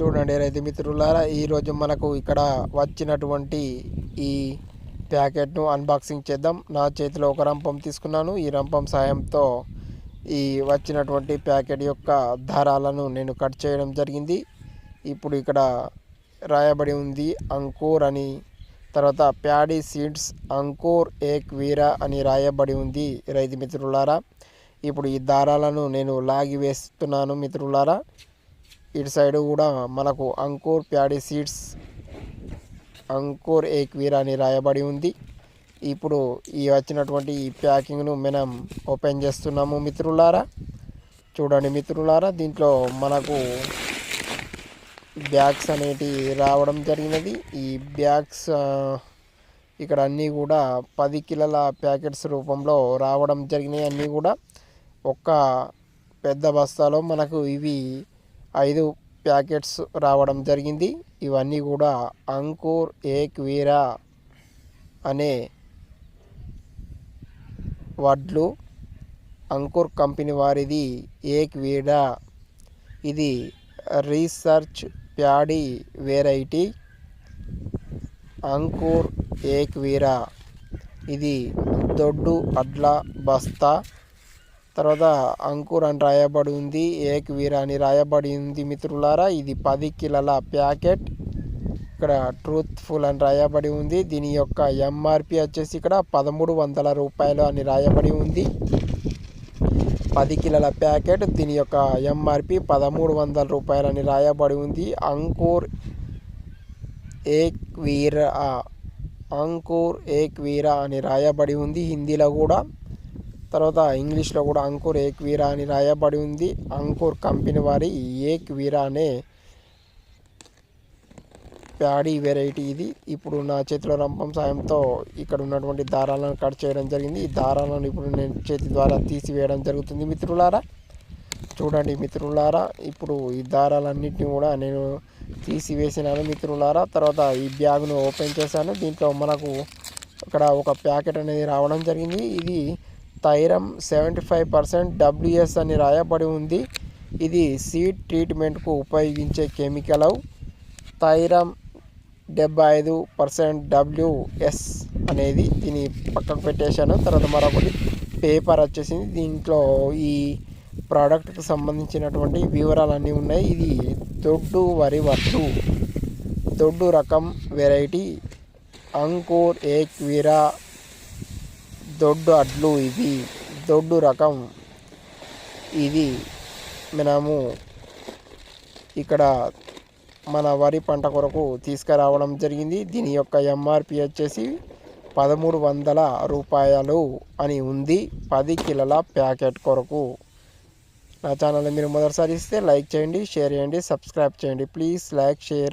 చూడండి రైతు మిత్రులారా ఈరోజు మనకు ఇక్కడ వచ్చినటువంటి ఈ ప్యాకెట్ను అన్బాక్సింగ్ చేద్దాం. నా చేతిలో ఒక రంపం తీసుకున్నాను. ఈ రంపం సాయంతో ఈ వచ్చినటువంటి ప్యాకెట్ యొక్క దారాలను నేను కట్ చేయడం జరిగింది. ఇప్పుడు ఇక్కడ రాయబడి ఉంది అంకూర్ అని తర్వాత ప్యాడీ సీడ్స్ అంకూర్ ఏక్ వీరా అని రాయబడి ఉంది రైతు మిత్రులారా. ఇప్పుడు ఈ దారాలను నేను లాగి వేస్తున్నాను మిత్రులారా. ఇటు సైడ్ కూడా మనకు అంకూర్ ప్యాడీ సీడ్స్ అంకూర్ ఏక్వీర్ అని రాయబడి ఉంది. ఇప్పుడు ఈ వచ్చినటువంటి ఈ ప్యాకింగ్ను మనం ఓపెన్ చేస్తున్నాము మిత్రులారా. చూడండి మిత్రులారా దీంట్లో మనకు బ్యాగ్స్ అనేటి రావడం జరిగినది. ఈ బ్యాగ్స్ ఇక్కడ అన్నీ కూడా పది కిలోల ప్యాకెట్స్ రూపంలో రావడం జరిగినాయి అన్నీ కూడా. ఒక్క పెద్ద బస్తాలో మనకు ఇవి ఐదు ప్యాకెట్స్ రావడం జరిగింది. ఇవన్నీ కూడా అంకుర్ ఏక్ వీరా అనే వడ్లు అంకుర్ కంపెనీ వారిది ఏక్ వీడా. ఇది research paddy variety. Ankur Ek Veera. ఇది దొడ్డు అడ్ల బస్తా తర్వాత అంకుర్ అని రాయబడి ఉంది ఏక్ వీర అని రాయబడి ఉంది మిత్రులారా. ఇది పది కిలోల ప్యాకెట్. ఇక్కడ ట్రూత్ఫుల్ అని రాయబడి ఉంది. దీని యొక్క ఎంఆర్పి వచ్చేసి ఇక్కడ పదమూడు వందల రూపాయలు అని రాయబడి ఉంది. పది కిలోల ప్యాకెట్. దీని యొక్క ఎంఆర్పి పదమూడు వందల రూపాయలు అని రాయబడి ఉంది. అంకూర్ ఏక్ వీర అంకూర్ ఏక్ వీర అని రాయబడి ఉంది హిందీలో కూడా. తర్వాత ఇంగ్లీష్లో కూడా అంకుర్ ఏక్ వీరా అని రాయబడి ఉంది. అంకుర్ కంపెనీ వారి ఏక్ వీరా అనే ప్యాడీ వెరైటీ ఇది. ఇప్పుడు నా చేతిలో రంపం సాయంతో ఇక్కడ ఉన్నటువంటి దారాలను కట్ చేయడం జరిగింది. ఈ దారాలను ఇప్పుడు నేను చేతి ద్వారా తీసివేయడం జరుగుతుంది మిత్రులారా. చూడండి మిత్రులారా ఇప్పుడు ఈ దారాలన్నింటినీ కూడా నేను తీసివేసినాను మిత్రులారా. తర్వాత ఈ బ్యాగ్ను ఓపెన్ చేశాను. దీంట్లో మనకు ఇక్కడ ఒక ప్యాకెట్ అనేది రావడం జరిగింది. ఇది thiram seventy five percent WS అని రాయబడి ఉంది. ఇది సీడ్ ట్రీట్మెంట్కు ఉపయోగించే కెమికల్ తైరం డెబ్బై ఐదు పర్సెంట్ డబ్ల్యూఎస్ అనేది దీని పక్కకు పెట్టేశాను. తర్వాత మరొకటి పేపర్ వచ్చేసింది. దీంట్లో ఈ ప్రోడక్ట్కి సంబంధించినటువంటి వివరాలన్నీ ఉన్నాయి. ఇది దొడ్డు వరి వడ్లు దొడ్డు రకం వెరైటీ. అంకూర్ ఏక్వీరా దొడ్డు అడ్లు ఇది దొడ్డు రకం ఇది మనము ఇక్కడ మన వరి పంట కొరకు తీసుకురావడం జరిగింది. దీని యొక్క ఎంఆర్పి వచ్చేసి పదమూడు వందల రూపాయలు అని ఉంది. పది కిలోల ప్యాకెట్ కొరకు. నా ఛానల్ మీరు మొదటిసారి ఇస్తే లైక్ చేయండి షేర్ చేయండి సబ్స్క్రైబ్ చేయండి. Please like share